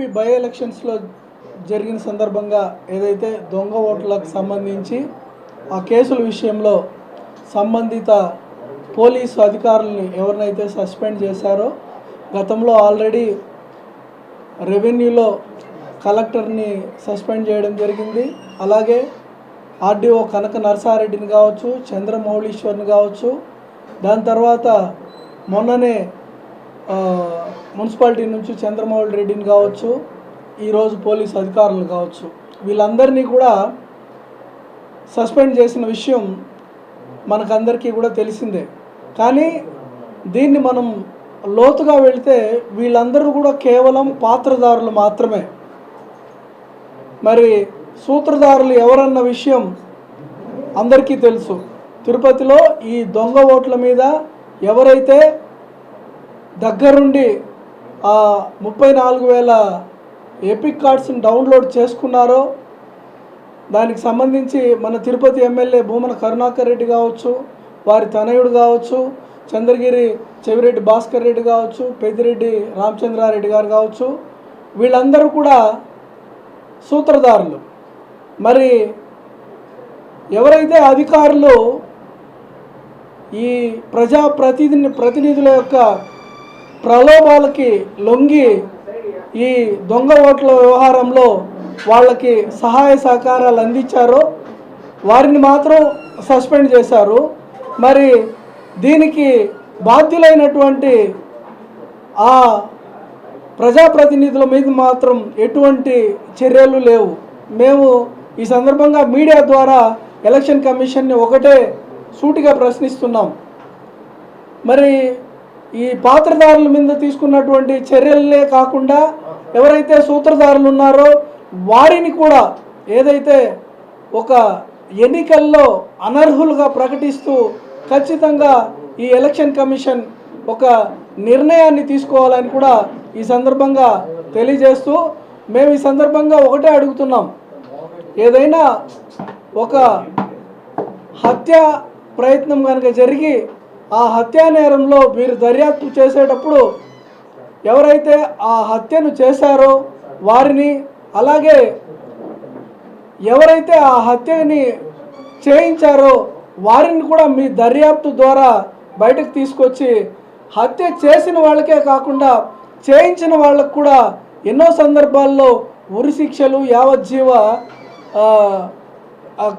MP by ఎలక్షన్స్లో జరిగిన సందర్భంగా ఏదైతే దొంగ ఓట్లకు సంబంధించి ఆ కేసుల విషయంలో సంబంధిత పోలీసు అధికారుల్ని ఎవరినైతే సస్పెండ్ చేశారో గతంలో ఆల్రెడీ రెవెన్యూలో కలెక్టర్ని సస్పెండ్ చేయడం జరిగింది. అలాగే ఆర్డీఓ కనక నరసారెడ్డిని కావచ్చు చంద్రమౌళీశ్వర్ని కావచ్చు దాని తర్వాత మొన్ననే మున్సిపాలిటీ నుంచి చంద్రమౌళి రెడ్డిని కావచ్చు ఈరోజు పోలీస్ అధికారులు కావచ్చు వీళ్ళందరినీ కూడా సస్పెండ్ చేసిన విషయం మనకందరికీ కూడా తెలిసిందే. కానీ దీన్ని మనం లోతుగా వెళితే వీళ్ళందరూ కూడా కేవలం పాత్రదారులు మాత్రమే. మరి సూత్రధారులు ఎవరన్న విషయం అందరికీ తెలుసు. తిరుపతిలో ఈ దొంగ ఓట్ల మీద ఎవరైతే దగ్గరుండి ఆ ముప్పై నాలుగు వేల ఎపిక్ కార్డ్స్ని డౌన్లోడ్ చేసుకున్నారో దానికి సంబంధించి మన తిరుపతి ఎమ్మెల్యే భూమన కరుణాకర్ రెడ్డి కావచ్చు వారి తనయుడు కావచ్చు చంద్రగిరి చెవిరెడ్డి భాస్కర్ రెడ్డి కావచ్చు పెద్దిరెడ్డి రామచంద్రారెడ్డి గారు కావచ్చు వీళ్ళందరూ కూడా సూత్రధారులు. మరి ఎవరైతే అధికారులు ఈ ప్రజా ప్రతినిధి ప్రతినిధుల యొక్క ప్రలోభాలకి లొంగి ఈ దొంగ ఓట్ల వ్యవహారంలో వాళ్ళకి సహాయ సహకారాలు అందించారో. వారిని మాత్రం సస్పెండ్ చేశారు. మరి దీనికి బాధ్యులైనటువంటి ఆ ప్రజాప్రతినిధుల మీద మాత్రం ఎటువంటి చర్యలు లేవు. మేము ఈ సందర్భంగా మీడియా ద్వారా ఎలక్షన్ కమిషన్ని ఒకటే సూటిగా ప్రశ్నిస్తున్నాం. మరి ఈ పాత్రదారుల మీద తీసుకున్నటువంటి చర్యలే కాకుండా ఎవరైతే సూత్రధారులు ఉన్నారో వారిని కూడా ఏదైతే ఒక ఎన్నికల్లో అనర్హులుగా ప్రకటిస్తూ ఖచ్చితంగా ఈ ఎలక్షన్ కమిషన్ ఒక నిర్ణయాన్ని తీసుకోవాలని కూడా ఈ సందర్భంగా తెలియజేస్తూ మేము ఈ సందర్భంగా ఒకటే అడుగుతున్నాం. ఏదైనా ఒక హత్య ప్రయత్నం కనుక జరిగి ఆ హత్యా నేరంలో మీరు దర్యాప్తు చేసేటప్పుడు ఎవరైతే ఆ హత్యను చేశారో వారిని అలాగే ఎవరైతే ఆ హత్యని చేయించారో వారిని కూడా మీ దర్యాప్తు ద్వారా బయటకు తీసుకొచ్చి హత్య చేసిన వాళ్ళకే కాకుండా చేయించిన వాళ్ళకు కూడా ఎన్నో సందర్భాల్లో ఉరి శిక్షలు యావజ్జీవ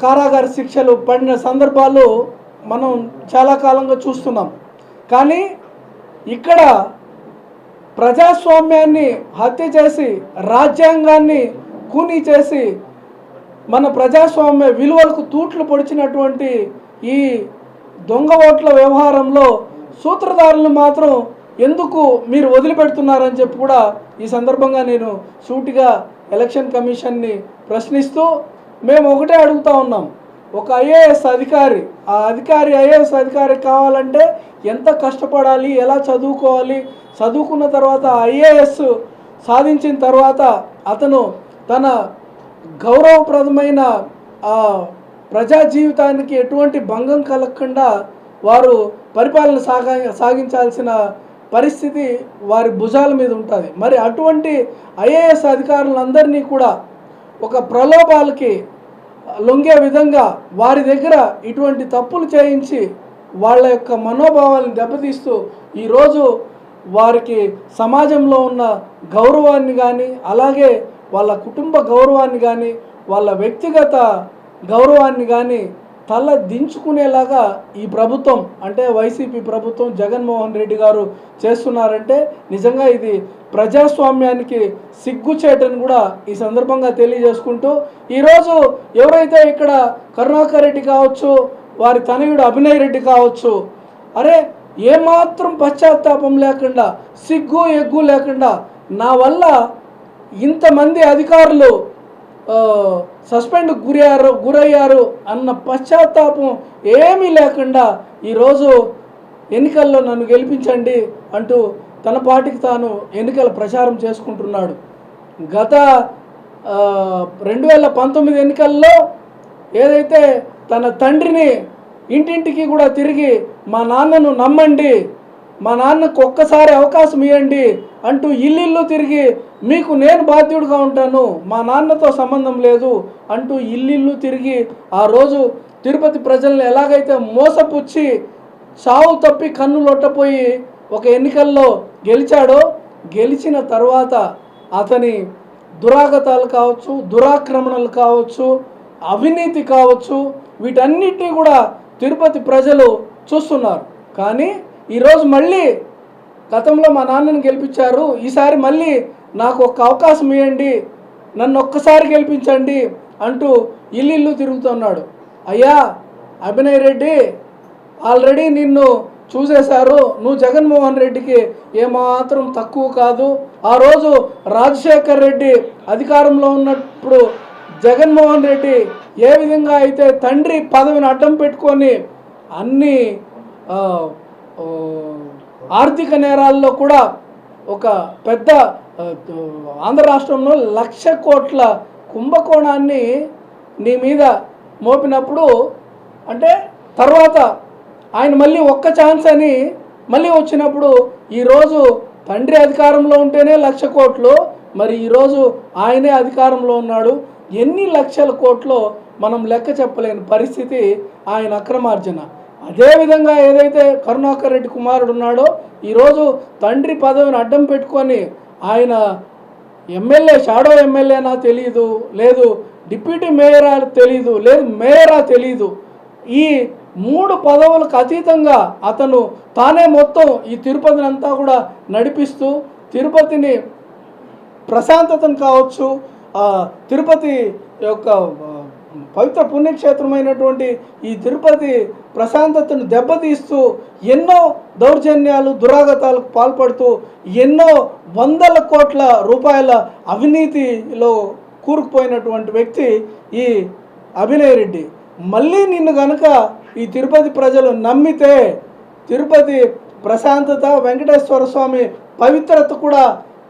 కారాగార శిక్షలు పడిన సందర్భాలు మనం చాలా కాలంగా చూస్తున్నాం. కానీ ఇక్కడ ప్రజాస్వామ్యాన్ని హత్య చేసి రాజ్యాంగాన్ని కూనీ చేసి మన ప్రజాస్వామ్య విలువలకు తూట్లు పొడిచినటువంటి ఈ దొంగ ఓట్ల వ్యవహారంలో సూత్రధారులను మాత్రం ఎందుకు మీరు వదిలిపెడుతున్నారని చెప్పి కూడా ఈ సందర్భంగా నేను సూటిగా ఎలక్షన్ కమిషన్ని ప్రశ్నిస్తూ మేము ఒకటే అడుగుతా ఉన్నాం. ఒక ఐఏఎస్ అధికారి ఆ అధికారి ఐఏఎస్ అధికారి కావాలంటే ఎంత కష్టపడాలి ఎలా చదువుకోవాలి? చదువుకున్న తర్వాత ఐఏఎస్ సాధించిన తర్వాత అతను తన గౌరవప్రదమైన ఆ ప్రజా జీవితానికి ఎటువంటి భంగం కలగకుండా వారు పరిపాలన సాగా సాగించాల్సిన పరిస్థితి వారి భుజాల మీద ఉంటుంది. మరి అటువంటి ఐఏఎస్ అధికారులందరినీ కూడా ఒక ప్రలోభాలకి లొంగే విధంగా వారి దగ్గర ఇటువంటి తప్పులు చేయించి వాళ్ళ యొక్క మనోభావాలను దెబ్బతీస్తూ ఈరోజు వారికి సమాజంలో ఉన్న గౌరవాన్ని కానీ అలాగే వాళ్ళ కుటుంబ గౌరవాన్ని కానీ వాళ్ళ వ్యక్తిగత గౌరవాన్ని కానీ తల దించుకునేలాగా ఈ ప్రభుత్వం అంటే వైసీపీ ప్రభుత్వం జగన్మోహన్ రెడ్డి గారు చేస్తున్నారంటే నిజంగా ఇది ప్రజాస్వామ్యానికి సిగ్గుచేటని కూడా ఈ సందర్భంగా తెలియజేసుకుంటూ ఈరోజు ఎవరైతే ఇక్కడ కరుణాకర్ రెడ్డి కావచ్చు వారి తనయుడు అభినయ్ రెడ్డి కావచ్చు అరే ఏమాత్రం పశ్చాత్తాపం లేకుండా సిగ్గు ఎగ్గు లేకుండా నా వల్ల ఇంతమంది అధికారులు సస్పెండ్ గురయ్యారు గురయ్యారు అన్న పశ్చాత్తాపం ఏమీ లేకుండా ఈరోజు ఎన్నికల్లో నన్ను గెలిపించండి అంటూ తన పాటికి తాను ఎన్నికల ప్రచారం చేసుకుంటున్నాడు. గత రెండు వేల పంతొమ్మిది ఎన్నికల్లో ఏదైతే తన తండ్రిని ఇంటింటికి కూడా తిరిగి మా నాన్నను నమ్మండి మా నాన్నకు ఒక్కసారి అవకాశం ఇవ్వండి అంటూ ఇల్లు తిరిగి మీకు నేను బాధ్యుడిగా ఉంటాను మా నాన్నతో సంబంధం లేదు అంటూ ఇల్లు తిరిగి ఆ రోజు తిరుపతి ప్రజల్ని ఎలాగైతే మోసపుచ్చి చావు తప్పి కన్ను లొట్టపోయి ఒక ఎన్నికల్లో గెలిచాడో గెలిచిన తర్వాత అతని దురాగతాలు కావచ్చు దురాక్రమణలు కావచ్చు అవినీతి కావచ్చు వీటన్నిటినీ కూడా తిరుపతి ప్రజలు చూస్తున్నారు. కానీ ఈరోజు మళ్ళీ గతంలో మా నాన్నని గెలిపించారు. ఈసారి మళ్ళీ నాకు ఒక్క అవకాశం ఇవ్వండి నన్ను ఒక్కసారి గెలిపించండి అంటూ ఇల్లు ఇల్లు తిరుగుతున్నాడు అయ్యా అభినయ్ రెడ్డి ఆల్రెడీ నిన్ను చూసేశారు. నువ్వు జగన్మోహన్ రెడ్డికి ఏమాత్రం తక్కువ కాదు. ఆ రోజు రాజశేఖర్ రెడ్డి అధికారంలో ఉన్నప్పుడు జగన్మోహన్ రెడ్డి ఏ విధంగా అయితే తండ్రి పదవిని అడ్డం పెట్టుకొని అన్ని ఆర్థిక నేరాల్లో కూడా ఒక పెద్ద ఆంధ్ర రాష్ట్రంలో లక్ష కోట్ల కుంభకోణాన్ని నీ మీద మోపినప్పుడు అంటే తర్వాత ఆయన మళ్ళీ ఒక్క ఛాన్స్ అని మళ్ళీ వచ్చినప్పుడు ఈరోజు తండ్రి అధికారంలో ఉంటేనే లక్ష కోట్లు మరి ఈరోజు ఆయనే అధికారంలో ఉన్నాడు. ఎన్ని లక్షల కోట్లు మనం లెక్క చెప్పలేని పరిస్థితి ఆయన అక్రమార్జన. అదేవిధంగా ఏదైతే కరుణాకర్ రెడ్డి కుమారుడు ఉన్నాడో ఈరోజు తండ్రి పదవిని అడ్డం పెట్టుకొని ఆయన ఎమ్మెల్యే షాడో ఎమ్మెల్యేనా తెలియదు లేదు డిప్యూటీ మేయరా తెలియదు లేదు మేయరా తెలీదు. ఈ మూడు పదవులకు అతీతంగా అతను తానే మొత్తం ఈ తిరుపతిని అంతా కూడా నడిపిస్తూ తిరుపతిని ప్రశాంతతను కావచ్చు ఆ, తిరుపతి యొక్క పవిత్ర పుణ్యక్షేత్రమైనటువంటి ఈ తిరుపతి ప్రశాంతతను దెబ్బతీస్తూ ఎన్నో దౌర్జన్యాలు దురాగతాలకు పాల్పడుతూ ఎన్నో వందల కోట్ల రూపాయల అవినీతిలో కూరుకుపోయినటువంటి వ్యక్తి ఈ అభినయ్ రెడ్డి. మళ్ళీ నిన్ను గనక ఈ తిరుపతి ప్రజలు నమ్మితే తిరుపతి ప్రశాంతత వెంకటేశ్వర స్వామి పవిత్రత కూడా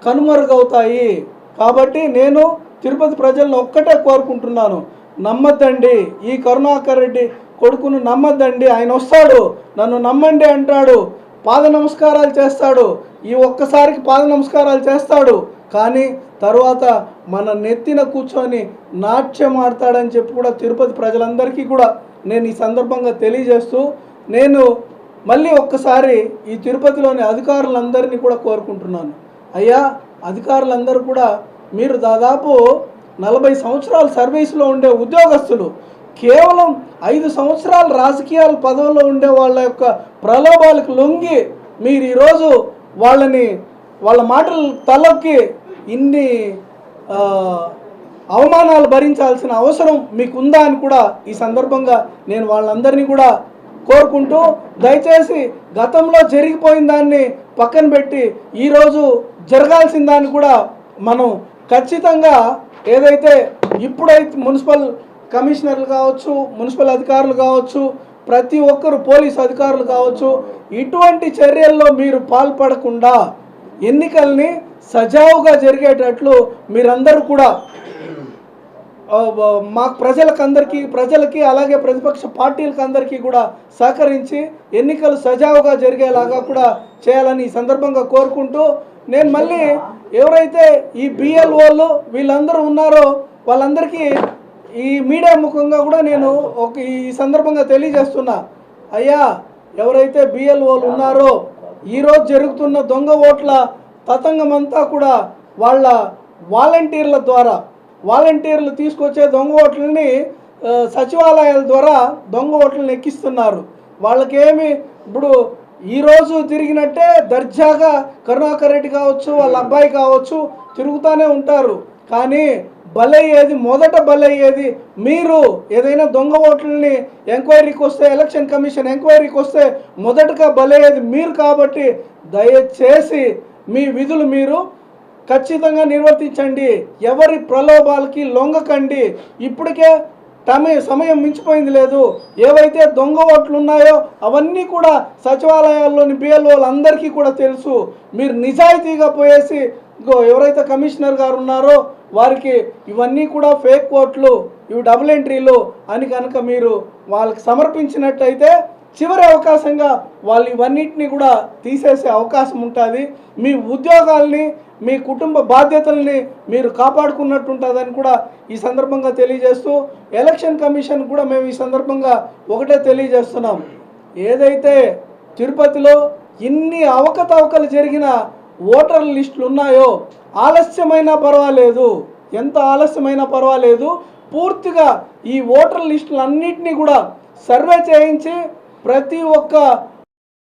కనుమరుగవుతాయి. కాబట్టి నేను తిరుపతి ప్రజలను ఒక్కటే కోరుకుంటున్నాను. నమ్మద్దండి. ఈ కరుణాకర్ రెడ్డి కొడుకును నమ్మద్దండి. ఆయన వస్తాడు. నన్ను నమ్మండి అంటాడు. పాద నమస్కారాలు చేస్తాడు. ఈ ఒక్కసారికి పాద నమస్కారాలు చేస్తాడు. కానీ తరువాత మన నెత్తిన కూర్చొని నాట్యం ఆడతాడని చెప్పి కూడా తిరుపతి ప్రజలందరికీ కూడా నేను ఈ సందర్భంగా తెలియజేస్తూ నేను మళ్ళీ ఒక్కసారి ఈ తిరుపతిలోని అధికారులందరినీ కూడా కోరుకుంటున్నాను. అయ్యా అధికారులందరూ కూడా మీరు దాదాపు నలభై సంవత్సరాల సర్వీస్లో ఉండే ఉద్యోగస్తులు కేవలం ఐదు సంవత్సరాలు రాజకీయాల పదవుల్లో ఉండే వాళ్ళ యొక్క ప్రలోభాలకు లొంగి మీరు ఈరోజు వాళ్ళని వాళ్ళ మాటలు తలొక్కి ఇన్ని అవమానాలు భరించాల్సిన అవసరం మీకు ఉందా అని కూడా ఈ సందర్భంగా నేను వాళ్ళందరినీ కూడా కోరుకుంటూ దయచేసి గతంలో జరిగిపోయిన దాన్ని పక్కన పెట్టి ఈరోజు జరగాల్సిన దాన్ని కూడా మనం ఖచ్చితంగా ఏదైతే ఇప్పుడైతే మున్సిపల్ కమిషనర్లు కావచ్చు మున్సిపల్ అధికారులు కావచ్చు ప్రతి ఒక్కరు పోలీస్ అధికారులు కావచ్చు ఇటువంటి చర్యల్లో మీరు పాల్పడకుండా ఎన్నికల్ని సజావుగా జరిగేటట్లు మీరందరూ కూడా మా ప్రజలకందరికీ ప్రజలకి అలాగే ప్రతిపక్ష పార్టీలకు అందరికీ కూడా సహకరించి ఎన్నికలు సజావుగా జరిగేలాగా కూడా చేయాలని ఈ సందర్భంగా కోరుకుంటూ నేను మళ్ళీ ఎవరైతే ఈ బిఎల్ఓలు వీళ్ళందరూ ఉన్నారో వాళ్ళందరికీ ఈ మీడియా ముఖంగా కూడా నేను ఒక ఈ సందర్భంగా తెలియజేస్తున్నా. అయ్యా ఎవరైతే బిఎల్ఓలు ఉన్నారో ఈరోజు జరుగుతున్న దొంగ ఓట్ల తతంగం అంతా కూడా వాళ్ళ వాలంటీర్ల ద్వారా వాలంటీర్లు తీసుకొచ్చే దొంగ ఓట్లని సచివాలయాల ద్వారా దొంగ ఓట్లను ఎక్కిస్తున్నారు. వాళ్ళకేమి ఇప్పుడు ఈరోజు తిరిగినట్టే దర్జాగా కరుణాకర్ రెడ్డి కావచ్చు వాళ్ళ అబ్బాయి కావచ్చు తిరుగుతూనే ఉంటారు. కానీ బలయ్యేది మొదట బలయ్యేది మీరు ఏదైనా దొంగ ఓట్లని ఎంక్వైరీకి వస్తే ఎలక్షన్ కమిషన్ ఎంక్వైరీకి వస్తే మొదటగా బలయ్యేది మీరు కాబట్టి దయచేసి మీ విధులు మీరు ఖచ్చితంగా నిర్వర్తించండి. ఎవరి ప్రలోభాలకి లొంగకండి. ఇప్పటికే టమే సమయం మించిపోయింది లేదు. ఏవైతే దొంగ ఓట్లు ఉన్నాయో అవన్నీ కూడా సచివాలయాల్లోని బిఎల్ఓలు అందరికీ కూడా తెలుసు. మీరు నిజాయితీగా పోయేసి ఎవరైతే కమిషనర్ గారు ఉన్నారో వారికి ఇవన్నీ కూడా ఫేక్ ఓట్లు ఇవి డబుల్ ఎంట్రీలు అని కనుక మీరు వాళ్ళకి సమర్పించినట్టయితే చివరి అవకాశంగా వాళ్ళు ఇవన్నిటిని కూడా తీసేసే అవకాశం ఉంటుంది. మీ ఉద్యోగాల్ని మీ కుటుంబ బాధ్యతల్ని మీరు కాపాడుకున్నట్టుంటుందని కూడా ఈ సందర్భంగా తెలియజేస్తూ ఎలక్షన్ కమిషన్ కూడా మేము ఈ సందర్భంగా ఒకటే తెలియజేస్తున్నాం. ఏదైతే తిరుపతిలో ఇన్ని అవకతవకలు జరిగిన ఓటర్ లిస్టులు ఉన్నాయో ఆలస్యమైనా పర్వాలేదు. ఎంత ఆలస్యమైనా పర్వాలేదు. పూర్తిగా ఈ ఓటర్ లిస్టులన్నింటినీ కూడా సర్వే చేయించి ప్రతి ఒక్క